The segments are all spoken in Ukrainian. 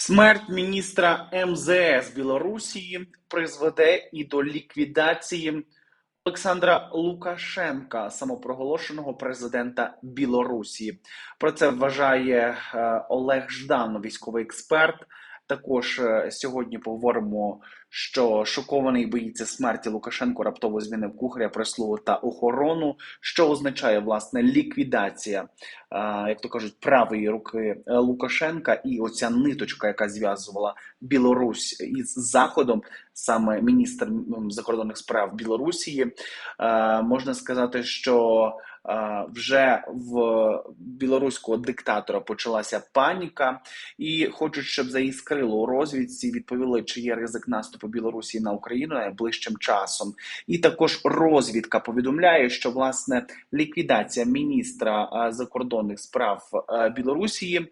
Смерть міністра МЗС Білорусі призведе і до ліквідації Олександра Лукашенка, самопроголошеного президента Білорусі. Про це вважає е, Олег Ждан, військовий експерт. Також е, сьогодні поговоримо, що шокований боїться смерті Лукашенко раптово змінив кухаря, прислугу та охорону, що означає власне ліквідація, е, як то кажуть, правої руки е, Лукашенка, і оця ниточка, яка зв'язувала Білорусь із Заходом, саме міністр закордонних справ Білорусі, Е, можна сказати, що вже в білоруського диктатора почалася паніка, і хочуть, щоб заіскрило у розвідці, відповіли, чи є ризик наступу Білорусі на Україну найближчим часом. І також розвідка повідомляє, що власне ліквідація міністра е, закордонних справ е, Білорусі е,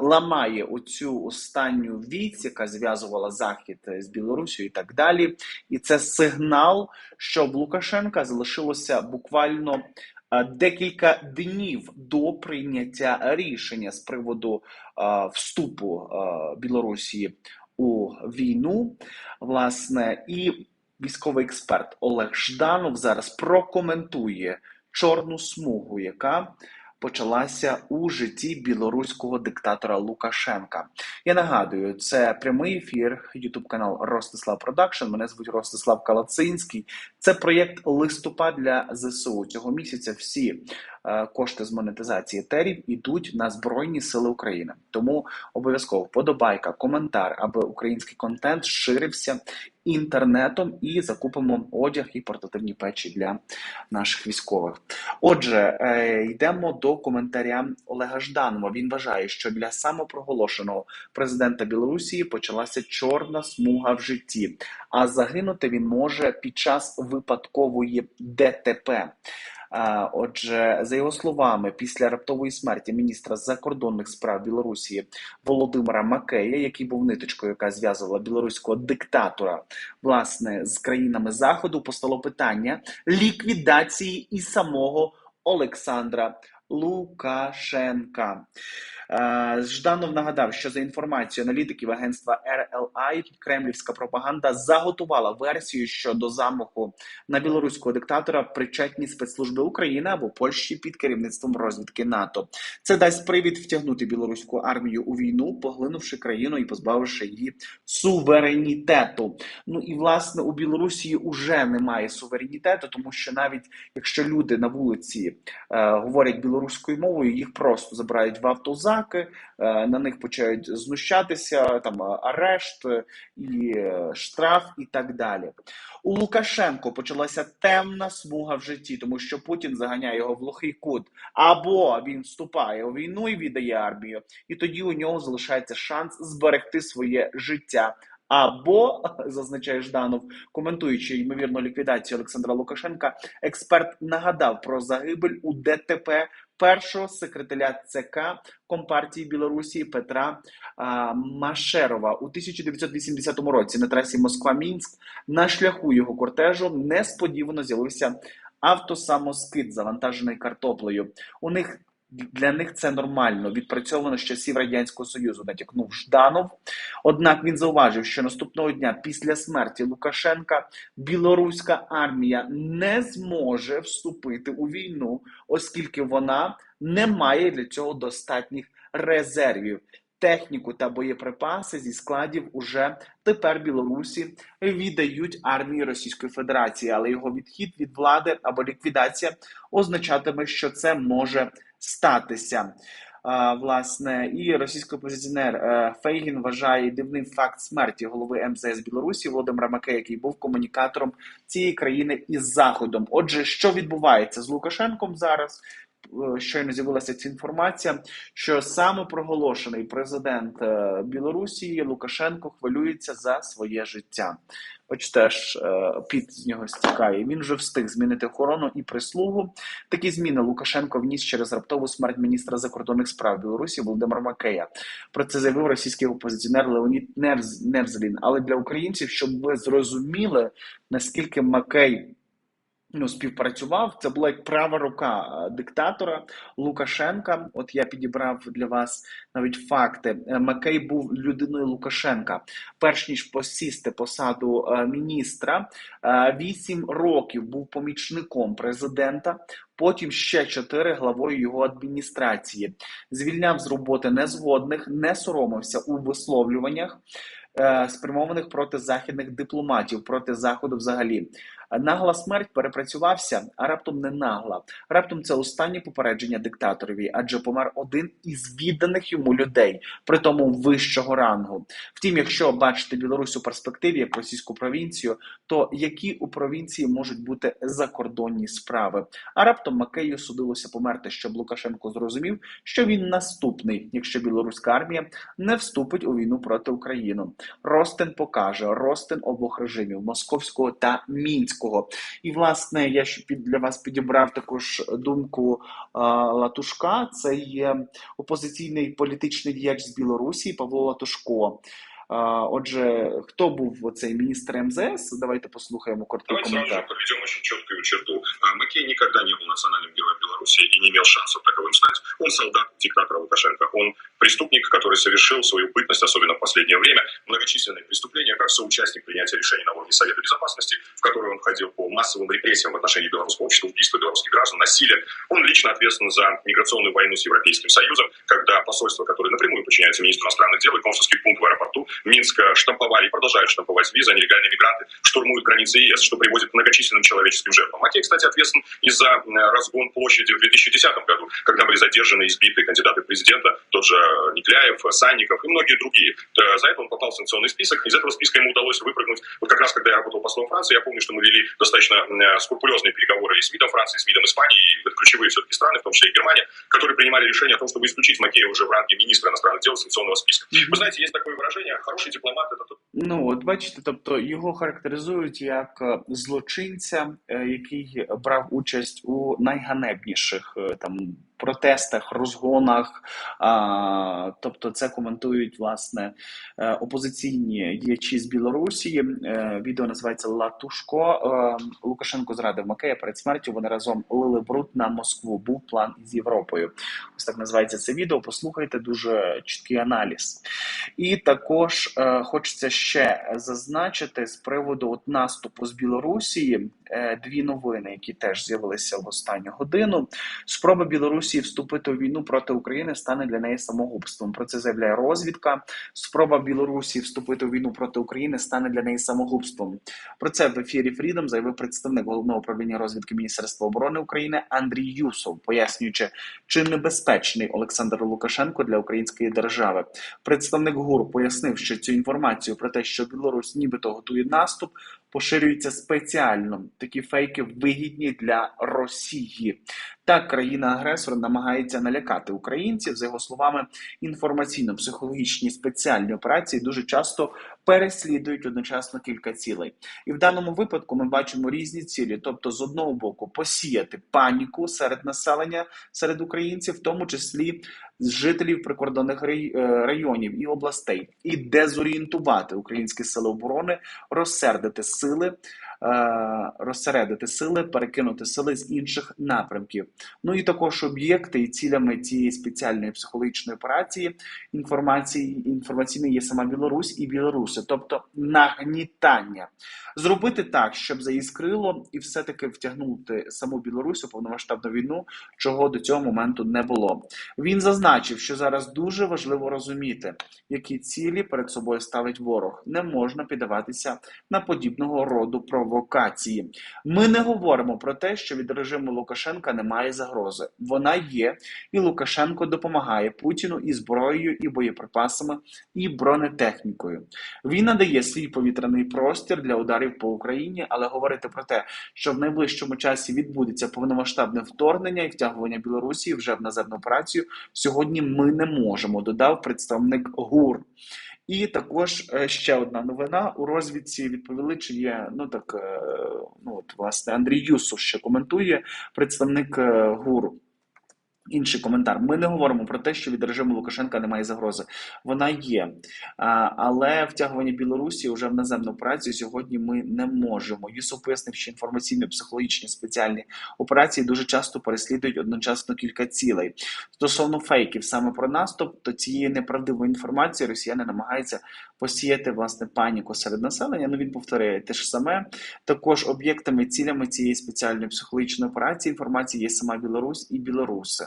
ламає оцю останню віць, яка зв'язувала захід з Білорусією і так далі. І це сигнал, що в Лукашенка залишилося буквально декілька днів до прийняття рішення з приводу вступу Білорусі у війну. Власне, і військовий експерт Олег Жданов зараз прокоментує чорну смугу, яка почалася у житті білоруського диктатора Лукашенка. Я нагадую, це прямий ефір, Ютуб канал Ростислав Продакшн. Мене звуть Ростислав Калацинський. Це проєкт листопад для ЗСУ. Цього місяця всі е, кошти з монетизації терів ідуть на Збройні Сили України. Тому обов'язково вподобайка, коментар, аби український контент ширився інтернетом і закупимо одяг і портативні печі для наших військових. Отже, е, йдемо до коментаря Олега Жданова. Він вважає, що для самопроголошеного президента Білорусі почалася чорна смуга в житті, а загинути він може під час випадкової ДТП. Отже, за його словами, після раптової смерті міністра закордонних справ Білорусі Володимира Макея, який був ниточкою, яка зв'язувала білоруського диктатора власне з країнами заходу, постало питання ліквідації і самого Олександра Лукашенка. Е, Жданов нагадав, що за інформацією аналітиків агентства RLI, кремлівська пропаганда заготувала версію щодо замаху на білоруського диктатора причетні спецслужби України або Польщі під керівництвом розвідки НАТО. Це дасть привід втягнути білоруську армію у війну, поглинувши країну і позбавивши її суверенітету. Ну і власне у Білорусі вже немає суверенітету, тому що навіть якщо люди на вулиці е, говорять білоруською мовою, їх просто забирають в автозаки, е, на них почають знущатися, там е, арешт е, і штраф, і так далі. У Лукашенко почалася темна смуга в житті, тому що Путін заганяє його в глухий кут, або він вступає у війну і віддає армію, і тоді у нього залишається шанс зберегти своє життя. Або зазначає Жданов, коментуючи ймовірну ліквідацію Олександра Лукашенка, експерт нагадав про загибель у ДТП першого секретаря ЦК Компартії Білорусі Петра а, Машерова у 1980 році на трасі Москва-Мінськ на шляху його кортежу несподівано з'явився автосамоскид, завантажений картоплею. У них для них це нормально, відпрацьовано з часів радянського союзу, натякнув Жданов. Однак він зауважив, що наступного дня після смерті Лукашенка білоруська армія не зможе вступити у війну, оскільки вона не має для цього достатніх резервів. Техніку та боєприпаси зі складів уже тепер Білорусі віддають армії Російської Федерації, але його відхід від влади або ліквідація означатиме, що це може статися. Власне, і російський опозиціонер е, Фейгін вважає дивним факт смерті голови МЗС Білорусі Володимира Маке, який був комунікатором цієї країни із Заходом. Отже, що відбувається з Лукашенком зараз? Е, Щойно з'явилася ця інформація, що саме проголошений президент е, Білорусі Лукашенко хвилюється за своє життя. Хоч теж е, під з нього стікає. Він вже встиг змінити охорону і прислугу. Такі зміни Лукашенко вніс через раптову смерть міністра закордонних справ Білорусі Володимира Макея. Про це заявив російський опозиціонер Леонід Невз, Невзлін. Але для українців, щоб ви зрозуміли, наскільки Макей ну, співпрацював. Це була як права рука е, диктатора Лукашенка. От я підібрав для вас навіть факти. Е, Макей був людиною Лукашенка. Перш ніж посісти посаду е, міністра, вісім років був помічником президента. Потім ще чотири главою його адміністрації. Звільняв з роботи незгодних, не соромився у висловлюваннях. Спрямованих проти західних дипломатів, проти заходу, взагалі Нагла смерть перепрацювався, а раптом не нагла. Раптом це останнє попередження диктаторові, адже помер один із відданих йому людей, при тому вищого рангу. Втім, якщо бачити Білорусь у перспективі як російську провінцію, то які у провінції можуть бути закордонні справи? А раптом Макею судилося померти, щоб Лукашенко зрозумів, що він наступний, якщо білоруська армія не вступить у війну проти України. Ростин покаже Ростин обох режимів московського та мінського. І власне я ще для вас підібрав також думку Латушка. Це є опозиційний політичний діяч з Білорусі Павло Латушко. А, Отже, хто був цей міністр МЗС? Давайте послухаємо короткий Давайте сразу же коментар. подведем очень четкую черту. А, Маккей никогда не был национальным героем Беларуси и не имел шансов таковым стать. Он солдат диктатора Лукашенко. Он преступник, который совершил свою бытность, особенно в последнее время, многочисленные преступления, как соучастник принятия решений на уровне Совета Безопасности, в который он входил по массовым репрессиям в отношении белорусского общества, убийства белорусских граждан, насилие. Он лично ответственен за миграционную войну с Европейским Союзом, когда посольство, которое напрямую подчиняется министру иностранных дел и консульский пункт в аэропорту Минска штамповали и продолжают штамповать визы, нелегальные мигранты штурмуют границы ЕС, что приводит к многочисленным человеческим жертвам. Макей, кстати, ответственен и за разгон площади в 2010 году, когда были задержаны и избиты кандидаты в президента, тот же Никляев, Санников и многие другие. Э, За это он попал в санкционный список. Из этого списка ему удалось выпрыгнуть. Вот как раз когда я работал послом Франции, я помню, что мы вели достаточно э, скрупулезные переговоры и с МИДом Франции, и с МИДом Испании, и ключевые все-таки страны, в том числе и Германия, которые принимали решение о том, чтобы исключить Макея уже в ранге министра иностранных дел санкционного списка. Вы знаете, есть такое выражение, хороший дипломат это тот, Ну, от бачите, тобто його характеризують як е, злочинця, е, який брав участь у найганебніших е, там протестах, розгонах. А, тобто, це коментують власне опозиційні діячі з Білорусі. Відео називається Латушко. Лукашенко зрадив Макея перед смертю. Вони разом лили бруд на Москву. Був план із Європою. Ось так називається це відео. Послухайте дуже чіткий аналіз. І також хочеться ще зазначити з приводу от наступу з Білорусі е, дві новини, які теж з'явилися в останню годину. Спроба Білорусі вступити у війну проти України стане для неї самогубством. Про це заявляє розвідка. Спроба Білорусі вступити у війну проти України стане для неї самогубством. Про це в ефірі Фрідом заявив представник головного управління розвідки Міністерства оборони України Андрій Юсов, пояснюючи, чи небезпечний Олександр Лукашенко для української держави. Представник ГУР пояснив, що цю інформацію про те, що Білорусь нібито готує наступ, поширюється спеціально. Такі фейки вигідні для Росії. Так, країна-агресор намагається налякати українців. За його словами, інформаційно-психологічні спеціальні операції дуже часто переслідують одночасно кілька цілей. І в даному випадку ми бачимо різні цілі. Тобто, з одного боку, посіяти паніку серед населення, серед українців, в тому числі жителів прикордонних е, районів і областей, і дезорієнтувати українські сили оборони, розсердити сили, розсередити сили, перекинути сили з інших напрямків. Ну і також об'єкти і цілями цієї спеціальної психологічної операції інформації інформаційної є сама Білорусь і білоруси, тобто нагнітання. Зробити так, щоб заіскрило і все-таки втягнути саму Білорусь у повномасштабну війну, чого до цього моменту не було. Він зазначив, що зараз дуже важливо розуміти, які цілі перед собою ставить ворог. Не можна піддаватися на подібного роду провокації. Ми не говоримо про те, що від режиму Лукашенка немає загрози. Вона є, і Лукашенко допомагає Путіну і зброєю, і боєприпасами, і бронетехнікою. Він надає свій повітряний простір для ударів по Україні, але говорити про те, що в найближчому часі відбудеться повномасштабне вторгнення і втягування Білорусі вже в наземну операцію, сьогодні ми не можемо, додав представник ГУР. І також е, ще одна новина у розвідці відповіли, чи є ну так е, ну от власне Андрій Юсов ще коментує представник е, ГУРу. Інший коментар. Ми не говоримо про те, що від режиму Лукашенка немає загрози. Вона є. Але втягування Білорусі вже в наземну операцію сьогодні ми не можемо. Юсов пояснив, що інформаційні, психологічні спеціальні операції дуже часто переслідують одночасно кілька цілей. Стосовно фейків саме про наступ, то цієї неправдивої інформації росіяни намагаються посіяти власне паніку серед населення. Ну він повторяє те ж саме. Також об'єктами, цілями цієї спеціальної психологічної операції інформації є сама Білорусь і білоруси.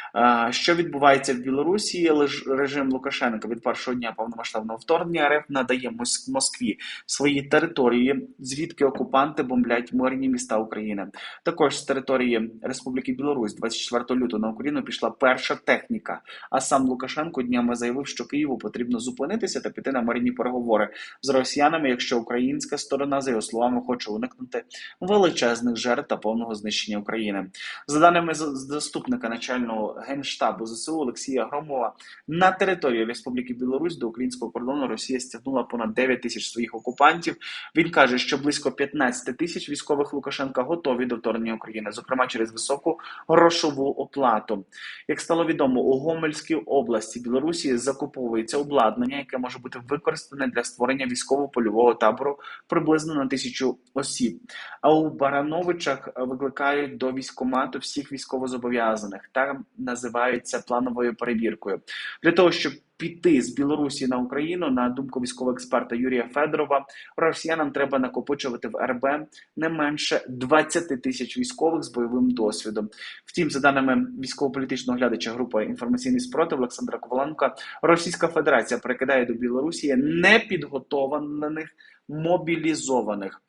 Що відбувається в Білорусі? Режим Лукашенка від першого дня повномасштабного вторгнення РФ надає Мос- Москві свої території, звідки окупанти бомблять мирні міста України. Також з території Республіки Білорусь 24 лютого на Україну пішла перша техніка. А сам Лукашенко днями заявив, що Києву потрібно зупинитися та піти на мирні переговори з росіянами, якщо українська сторона, за його словами, хоче уникнути величезних жертв та повного знищення України. За даними заступника начального генштабу ЗСУ Олексія Громова, на території Республіки Білорусь до українського кордону Росія стягнула понад 9 тисяч своїх окупантів. Він каже, що близько 15 тисяч військових Лукашенка готові до вторгнення України, зокрема через високу грошову оплату. Як стало відомо, у Гомельській області Білорусі закуповується обладнання, яке може бути використане для створення військово-польового табору приблизно на тисячу осіб. А у Барановичах викликають до військкомату всіх військовозобов'язаних та називають це плановою перевіркою. Для того, щоб піти з Білорусі на Україну, на думку військового експерта Юрія Федорова, росіянам треба накопичувати в РБ не менше 20 тисяч військових з бойовим досвідом. Втім, за даними військово-політичного глядача групи інформаційний спротив Олександра Коваленка, Російська Федерація перекидає до Білорусі непідготованих мобілізованих.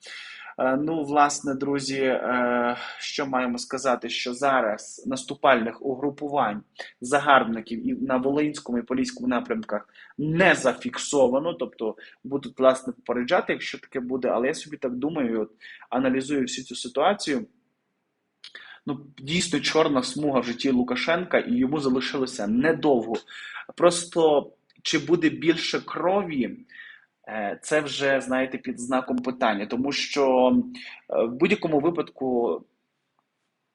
Е, Ну, власне, друзі, е, що маємо сказати, що зараз наступальних угрупувань загарбників і на Волинському і Поліському напрямках не зафіксовано, тобто будуть власне попереджати, якщо таке буде. Але я собі так думаю, от аналізую всю цю ситуацію. Ну, дійсно чорна смуга в житті Лукашенка, і йому залишилося недовго. Просто чи буде більше крові? Е, Це вже знаєте під знаком питання, тому що е, в будь-якому випадку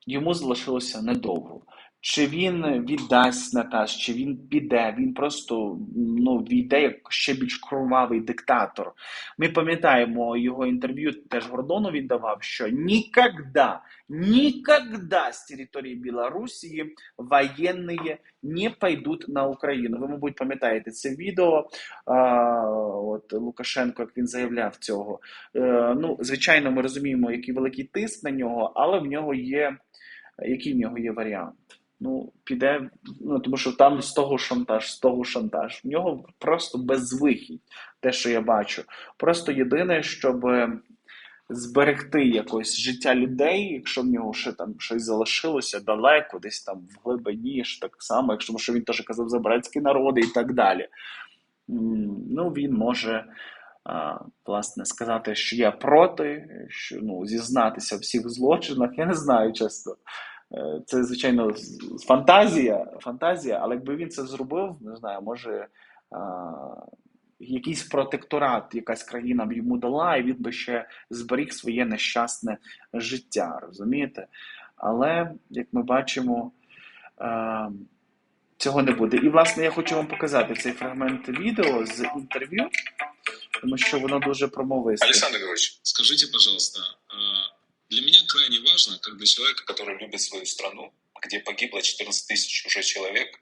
йому залишилося недовго. Чи він віддасть наказ, чи він піде, він просто ну, війде як ще більш кровавий диктатор. Ми пам'ятаємо його інтерв'ю, теж Гордону він давав, що ніколи, ніколи з території Білорусі воєнні не пойдуть на Україну. Ви, мабуть, пам'ятаєте це відео. А, от Лукашенко, як він заявляв цього. Е, ну, звичайно, ми розуміємо, який великий тиск на нього, але в нього є який в нього є варіант? Ну, піде, ну тому що там з того шантаж, з того шантаж. В нього просто безвихідь, те, що я бачу. Просто єдине, щоб зберегти якось життя людей, якщо в нього ще там щось залишилося далеко, десь там в глибині, так само, якщо що він теж казав за братські народи і так далі. Ну, він може. Власне, сказати, що я проти, що ну зізнатися в всіх злочинах, я не знаю чесно. Е, Це, звичайно, фантазія, фантазія, але якби він це зробив, не знаю, може а, якийсь протекторат, якась країна б йому дала, і він би ще зберіг своє нещасне життя, розумієте? Але, як ми бачимо, е, цього не буде. І, власне, я хочу вам показати цей фрагмент відео з інтерв'ю, тому що воно дуже промовисте. Александр Григорьевич, Скажите, пожалуйста, а, для меня крайне важно, как для человека, который любит свою страну, где погибло 14 тысяч уже человек,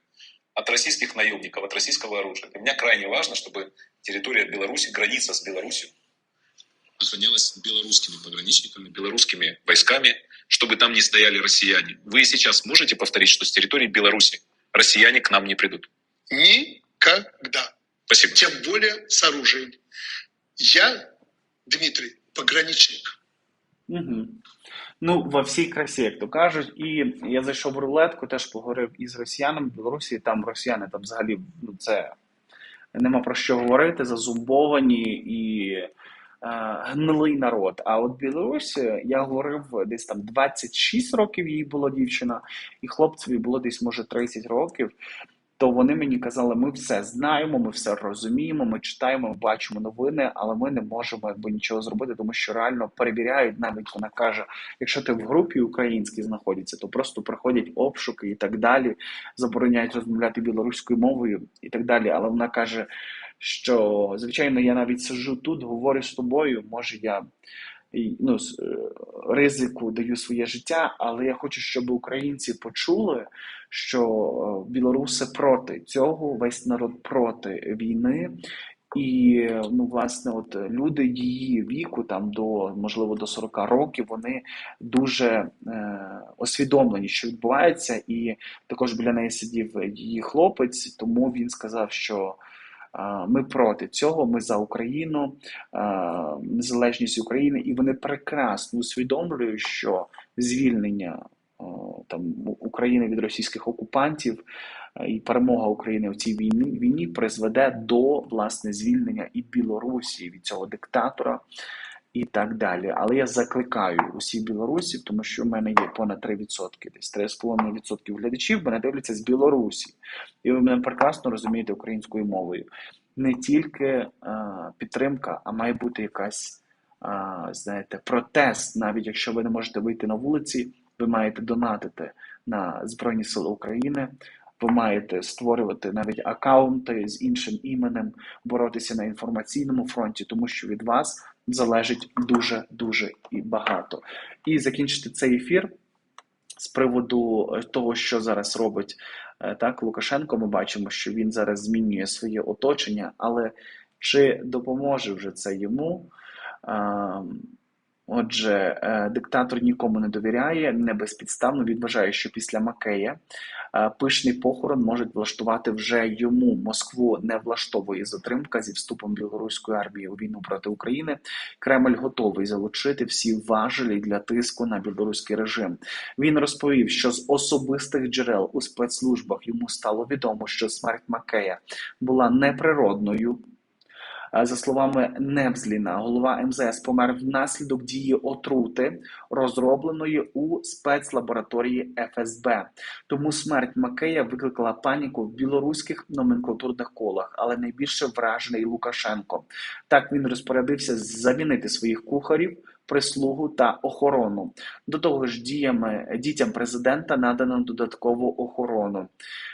от российских наемников, от российского оружия. Для меня крайне важно, чтобы территория Беларуси, граница с Беларусью охранялась белорусскими пограничниками, белорусскими войсками, чтобы там не стояли россияне. Вы сейчас можете повторить, что с территории Беларуси россияне к нам не придут? Никогда. Спасибо. Тем более с оружием. Я, Дмитрий, пограничник. Угу. Ну, во всій красі, як то кажуть. І я зайшов в рулетку, теж поговорив із росіянами в Білорусі. Там росіяни там взагалі ну, це нема про що говорити, зазумбовані і е, гнилий народ. А от Білорусь, я говорив, десь там 26 років їй була дівчина, і хлопцеві було десь може 30 років. То вони мені казали, ми все знаємо, ми все розуміємо, ми читаємо, ми бачимо новини, але ми не можемо якби нічого зробити, тому що реально перевіряють. Навіть вона каже, якщо ти в групі українській знаходиться, то просто проходять обшуки і так далі, забороняють розмовляти білоруською мовою і так далі. Але вона каже, що звичайно я навіть сиджу тут, говорю з тобою, може я ну, е, ризику даю своє життя, але я хочу, щоб українці почули, що е, білоруси проти цього, весь народ проти війни. І ну, власне, от люди її віку, там до можливо до 40 років, вони дуже е, освідомлені, що відбувається, і також біля неї сидів її хлопець, тому він сказав, що ми проти цього, ми за Україну, незалежність України, і вони прекрасно усвідомлюють, що звільнення там України від російських окупантів і перемога України в цій війні війні призведе до власне звільнення і Білорусі від цього диктатора. І так далі. Але я закликаю усіх білорусів, тому що в мене є понад 3%, десь 3,5% глядачів, мене дивляться з Білорусі. І ви мене прекрасно розумієте українською мовою. Не тільки е, підтримка, а має бути якась, е, знаєте, протест. Навіть якщо ви не можете вийти на вулиці, ви маєте донатити на Збройні Сили України. Ви маєте створювати навіть акаунти з іншим іменем, боротися на інформаційному фронті, тому що від вас залежить дуже дуже і багато. І закінчити цей ефір з приводу е, того, що зараз робить е, так Лукашенко. Ми бачимо, що він зараз змінює своє оточення, але чи допоможе вже це йому? Отже, е, диктатор нікому не довіряє, не безпідставно. Він вважає, що після Макея е, пишний похорон можуть влаштувати вже йому. Москву не влаштовує затримка зі вступом білоруської армії у війну проти України. Кремль готовий залучити всі важелі для тиску на білоруський режим. Він розповів, що з особистих джерел у спецслужбах йому стало відомо, що смерть Макея була неприродною. Е, За словами Невзліна, голова МЗС помер внаслідок дії отрути, розробленої у спецлабораторії ФСБ. Тому смерть Макея викликала паніку в білоруських номенклатурних колах, але найбільше вражений Лукашенко. Так він розпорядився замінити своїх кухарів. Прислугу та охорону до того ж, діями дітям президента надано додаткову охорону.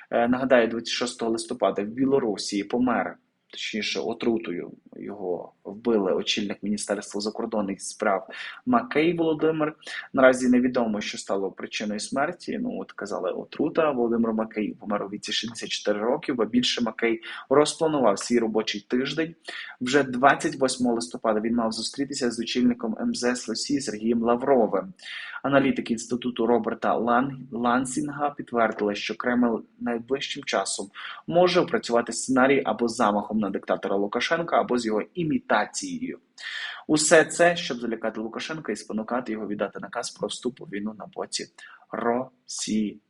Е, Нагадаю, 26 листопада в Білорусі помер точніше, отрутою його вбили очільник Міністерства закордонних справ Макей Володимир. Наразі невідомо, що стало причиною смерті. Ну от казали, отрута Володимир Макей помер у віці 64 років, бо більше Макей розпланував свій робочий тиждень. Вже 28 листопада він мав зустрітися з очільником МЗС Росії Сергієм Лавровим. Аналітики інституту Роберта Лан... Лансінга підтвердили, що Кремль найближчим часом може опрацювати сценарій або замахом на диктатора Лукашенка, або з його імітацією. Усе це, щоб залякати Лукашенка і спонукати його віддати наказ про вступ у війну на боці Росії.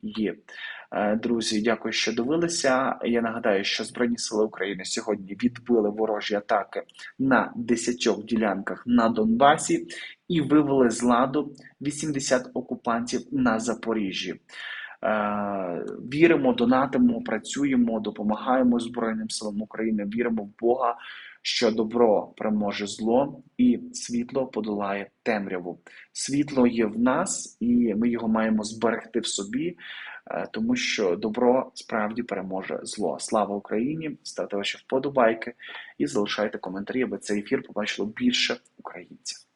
Е, Друзі, дякую, що дивилися. Я нагадаю, що Збройні сили України сьогодні відбили ворожі атаки на 10 ділянках на Донбасі і вивели з ладу 80 окупантів на Запоріжжі. Е, Віримо, донатимо, працюємо, допомагаємо Збройним силам України. Віримо в Бога, що добро переможе зло і світло подолає темряву. Світло є в нас, і ми його маємо зберегти в собі, е, тому що добро справді переможе зло. Слава Україні! Ставте ваші вподобайки і залишайте коментарі, аби цей ефір побачило більше українців.